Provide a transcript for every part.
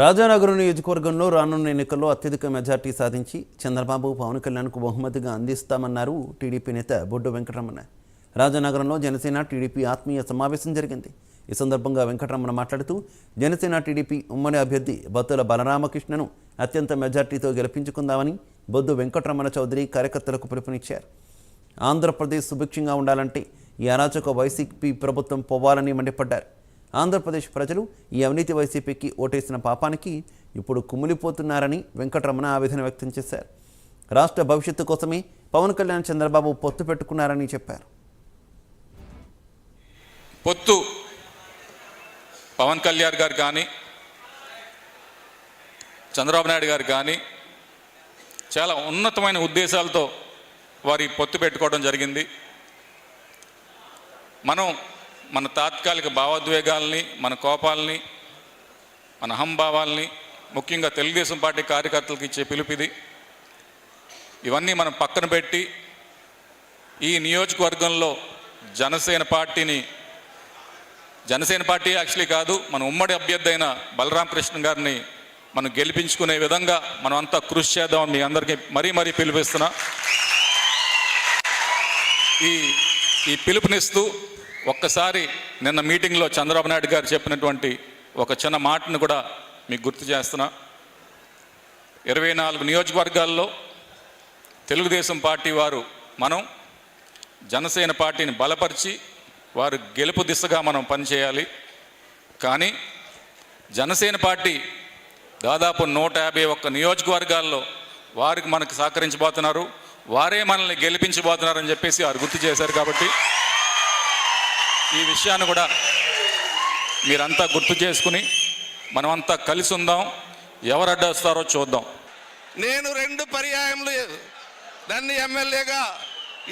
రాజానగరం నియోజకవర్గంలో రానున్న ఎన్నికల్లో అత్యధిక మెజార్టీ సాధించి చంద్రబాబు పవన్ కళ్యాణ్కు బహుమతిగా అందిస్తామన్నారు టీడీపీ నేత బొడ్డు వెంకటరమణ. రాజానగరంలో జనసేన టీడీపీ ఆత్మీయ సమావేశం జరిగింది. ఈ సందర్భంగా వెంకటరమణ మాట్లాడుతూ జనసేన టీడీపీ ఉమ్మడి అభ్యర్థి బత్తుల బలరామకృష్ణను అత్యంత మెజార్టీతో గెలిపించుకుందామని బొద్దు వెంకటరమణ చౌదరి కార్యకర్తలకు పిలుపునిచ్చారు. ఆంధ్రప్రదేశ్ సుభిక్షంగా ఉండాలంటే ఈ అరాచక వైసీపీ ప్రభుత్వం పోవాలని మండిపడ్డారు. ఆంధ్రప్రదేశ్ ప్రజలు ఈ అవినీతి వైసీపీకి ఓటేసిన పాపానికి ఇప్పుడు కుమిలిపోతున్నారని వెంకటరమణ ఆవేదన వ్యక్తం చేశారు. రాష్ట్ర భవిష్యత్తు కోసమే పవన్ కళ్యాణ్ చంద్రబాబు పొత్తు పెట్టుకున్నారని చెప్పారు. పొత్తు పవన్ కళ్యాణ్ గారు కానీ చంద్రబాబు నాయుడు గారు కానీ చాలా ఉన్నతమైన ఉద్దేశాలతో వారి పొత్తు పెట్టుకోవడం జరిగింది. మనం మన తాత్కాలిక భావోద్వేగాల్ని మన కోపాలని మన అహంభావాల్ని ముఖ్యంగా తెలుగుదేశం పార్టీ కార్యకర్తలకు ఇచ్చే పిలుపు ఇది ఇవన్నీ మనం పక్కన పెట్టి ఈ నియోజకవర్గంలో జనసేన పార్టీని జనసేన పార్టీ యాక్చువల్లీ కాదు మన ఉమ్మడి అభ్యర్థి అయిన బలరామకృష్ణ గారిని మనం గెలిపించుకునే విధంగా మనం అంతా కృషి చేద్దాం మీ అందరికీ మరీ మరీ పిలిపిస్తున్నా ఈ ఈ పిలుపునిస్తూ ఒక్కసారి నిన్న మీటింగ్లో చంద్రబాబు నాయుడు గారు చెప్పినటువంటి ఒక చిన్న మాటను కూడా మీకు గుర్తు చేస్తున్నా. ఇరవై నాలుగు నియోజకవర్గాల్లో తెలుగుదేశం పార్టీ వారు మనం జనసేన పార్టీని బలపరిచి వారు గెలుపు దిశగా మనం పనిచేయాలి. కానీ జనసేన పార్టీ దాదాపు నూట యాభై ఒక్క నియోజకవర్గాల్లో వారికి మనకు సహకరించబోతున్నారు వారే మనల్ని గెలిపించబోతున్నారని చెప్పేసి వారు గుర్తు చేశారు కాబట్టి ఈ విషయాన్ని కూడా మీరంతా గుర్తు చేసుకుని మనమంతా కలిసి ఉందాం. ఎవరు అడ్డొస్తారో చూద్దాం. నేను రెండు పర్యాయములు దాన్ని ఎమ్మెల్యేగా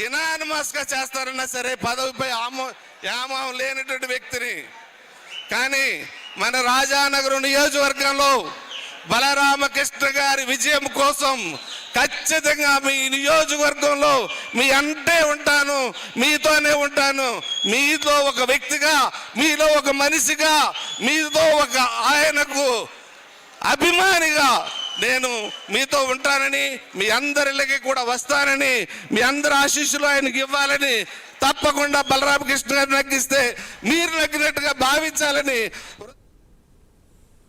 ఇనానిమస్గా చేస్తారన్నా సరే పదవిపై ఆమో యామం లేనటువంటి వ్యక్తిని. కానీ మన రాజానగరం నియోజకవర్గంలో బలరామకృష్ణ గారి విజయం కోసం ఖచ్చితంగా మీ నియోజకవర్గంలో మీ అంటే ఉంటాను మీతోనే ఉంటాను. మీతో ఒక వ్యక్తిగా మీలో ఒక మనిషిగా మీతో ఒక ఆయనకు అభిమానిగా నేను మీతో ఉంటానని మీ అందరిలోకి కూడా వస్తానని మీ అందరి ఆశీస్సులు ఆయనకి ఇవ్వాలని తప్పకుండా బలరామకృష్ణ గారిని నగ్గిస్తే మీరు నగ్గినట్టుగా భావించాలని